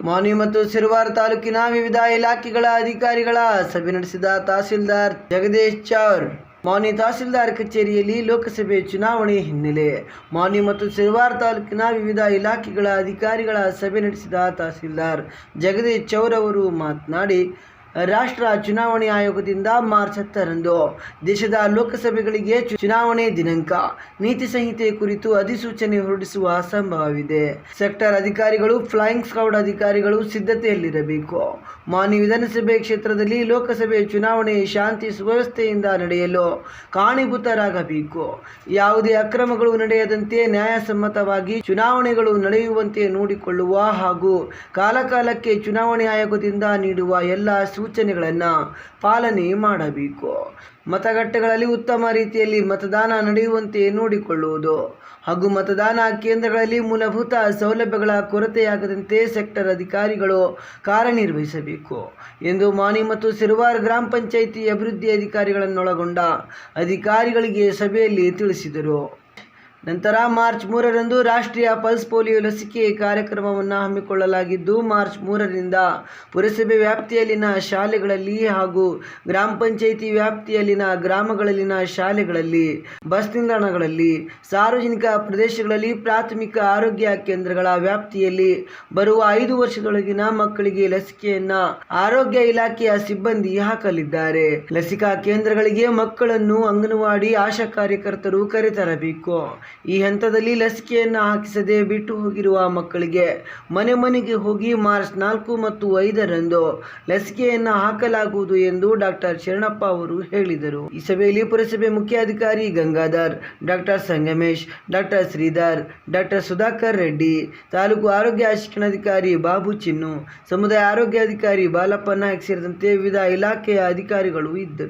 ಮಾನ್ವಿ ಮತ್ತು ಸಿರುವಾರ ತಾಲೂಕಿನ ವಿವಿಧ ಇಲಾಖೆಗಳ ಅಧಿಕಾರಿಗಳ ಸಭೆ ನಡೆಸಿದ ತಹಸೀಲ್ದಾರ್ ಜಗದೀಶ್ ಚೌರ್. ಮಾನ್ವಿ ತಹಸೀಲ್ದಾರ್ ಕಚೇರಿಯಲ್ಲಿ ಲೋಕಸಭೆ ಚುನಾವಣೆ ಹಿನ್ನೆಲೆ ಮಾನ್ವಿ ಮತ್ತು ಸಿರುವಾರ ತಾಲೂಕಿನ ವಿವಿಧ ಇಲಾಖೆಗಳ ಅಧಿಕಾರಿಗಳ ಸಭೆ ನಡೆಸಿದ ತಹಸೀಲ್ದಾರ್ ಜಗದೀಶ್ ಚೌರ್ ಅವರು ಮಾತನಾಡಿ ರಾಷ್ಟ್ರ ಚುನಾವಣೆ ಆಯೋಗದಿಂದ ಮಾರ್ಚ್ ಹತ್ತರಂದು ದೇಶದ ಲೋಕಸಭೆಗಳಿಗೆ ಚುನಾವಣೆ ದಿನಾಂಕ. ನೀತಿ ಸಂಹಿತೆ ಕುರಿತು ಅಧಿಸೂಚನೆ ಹೊರಡಿಸುವ ಸಂಭವವಿದೆ ಸೆಕ್ಟರ್ ಅಧಿಕಾರಿಗಳು, ಫ್ಲೈಯಿಂಗ್ ಸ್ಕೌಡ್ ಅಧಿಕಾರಿಗಳು ಸಿದ್ಧತೆಯಲ್ಲಿರಬೇಕು. ಮಾನ್ಯ ವಿಧಾನಸಭೆ ಕ್ಷೇತ್ರದಲ್ಲಿ ಲೋಕಸಭೆ ಚುನಾವಣೆ ಶಾಂತಿ ಸುವ್ಯವಸ್ಥೆಯಿಂದ ನಡೆಯಲು ಕಾಣಿಭೂತರಾಗಬೇಕು ಯಾವುದೇ ಅಕ್ರಮಗಳು ನಡೆಯದಂತೆ ನ್ಯಾಯಸಮ್ಮತವಾಗಿ ಚುನಾವಣೆಗಳು ನಡೆಯುವಂತೆ ನೋಡಿಕೊಳ್ಳುವ ಹಾಗೂ ಕಾಲಕಾಲಕ್ಕೆ ಚುನಾವಣೆ ಆಯೋಗದಿಂದ ನೀಡುವ ಎಲ್ಲ ಸೂಚನೆಗಳನ್ನು ಪಾಲನೆ ಮಾಡಬೇಕು. ಮತಗಟ್ಟೆಗಳಲ್ಲಿ ಉತ್ತಮ ರೀತಿಯಲ್ಲಿ ಮತದಾನ ನಡೆಯುವಂತೆ ನೋಡಿಕೊಳ್ಳುವುದು. ಹಾಗೂ ಮತದಾನ ಕೇಂದ್ರಗಳಲ್ಲಿ ಮೂಲಭೂತ ಸೌಲಭ್ಯಗಳ ಕೊರತೆಯಾಗದಂತೆ ಸೆಕ್ಟರ್ ಅಧಿಕಾರಿಗಳು ಕಾರ್ಯನಿರ್ವಹಿಸಬೇಕು ಎಂದು ಮಾನಿ ಮತ್ತು ಸಿರುವಾರ್ ಗ್ರಾಮ ಪಂಚಾಯಿತಿ ಅಭಿವೃದ್ಧಿ ಅಧಿಕಾರಿಗಳನ್ನೊಳಗೊಂಡ ಅಧಿಕಾರಿಗಳಿಗೆ ಸಭೆಯಲ್ಲಿ ತಿಳಿಸಿದರು. ನಂತರ ಮಾರ್ಚ್ ಮೂರರಂದು ರಾಷ್ಟ್ರೀಯ ಪಲ್ಸ್ ಪೋಲಿಯೋ ಲಸಿಕೆ ಕಾರ್ಯಕ್ರಮವನ್ನು ಹಮ್ಮಿಕೊಳ್ಳಲಾಗಿದ್ದು, ಮಾರ್ಚ್ ಮೂರರಿಂದ ಪುರಸಭೆ ವ್ಯಾಪ್ತಿಯಲ್ಲಿನ ಶಾಲೆಗಳಲ್ಲಿ ಹಾಗೂ ಗ್ರಾಮ ಪಂಚಾಯಿತಿ ವ್ಯಾಪ್ತಿಯಲ್ಲಿನ ಗ್ರಾಮಗಳಲ್ಲಿನ ಶಾಲೆಗಳಲ್ಲಿ, ಬಸ್ ನಿಲ್ದಾಣಗಳಲ್ಲಿ, ಸಾರ್ವಜನಿಕ ಪ್ರದೇಶಗಳಲ್ಲಿ ಪ್ರಾಥಮಿಕ ಆರೋಗ್ಯ ಕೇಂದ್ರಗಳ ವ್ಯಾಪ್ತಿಯಲ್ಲಿ ಬರುವ ಐದು ವರ್ಷದೊಳಗಿನ ಮಕ್ಕಳಿಗೆ ಲಸಿಕೆಯನ್ನ ಆರೋಗ್ಯ ಇಲಾಖೆಯ ಸಿಬ್ಬಂದಿ ಹಾಕಲಿದ್ದಾರೆ. ಲಸಿಕಾ ಕೇಂದ್ರಗಳಿಗೆ ಮಕ್ಕಳನ್ನು ಅಂಗನವಾಡಿ ಆಶಾ ಕಾರ್ಯಕರ್ತರು ಕರೆತರಬೇಕು. ಈ ಹಂತದಲ್ಲಿ ಲಸಿಕೆಯನ್ನು ಹಾಕಿಸದೆ ಬಿಟ್ಟು ಹೋಗಿರುವ ಮಕ್ಕಳಿಗೆ ಮನೆ ಮನೆಗೆ ಹೋಗಿ ಮಾರ್ಚ್ ನಾಲ್ಕು ಮತ್ತು ಐದರಂದು ಲಸಿಕೆಯನ್ನು ಹಾಕಲಾಗುವುದು ಎಂದು ಡಾಕ್ಟರ್ ಶರಣಪ್ಪ ಅವರು ಹೇಳಿದರು. ಈ ಸಭೆಯಲ್ಲಿ ಪುರಸಭೆ ಮುಖ್ಯಾಧಿಕಾರಿ Gangadhar, doctor Sangamesh, doctor Shridhar, doctor Sudhakar Reddy, taluk ಆರೋಗ್ಯ ಶಿಕ್ಷಣಾಧಿಕಾರಿ ಬಾಬು ಚಿನ್ನು, ಸಮುದಾಯ ಆರೋಗ್ಯಾಧಿಕಾರಿ ಬಾಲಪ್ಪ ನಾಯಕ್ ಸೇರಿದಂತೆ ವಿವಿಧ ಇಲಾಖೆಯ ಅಧಿಕಾರಿಗಳು ಇದ್ದರು.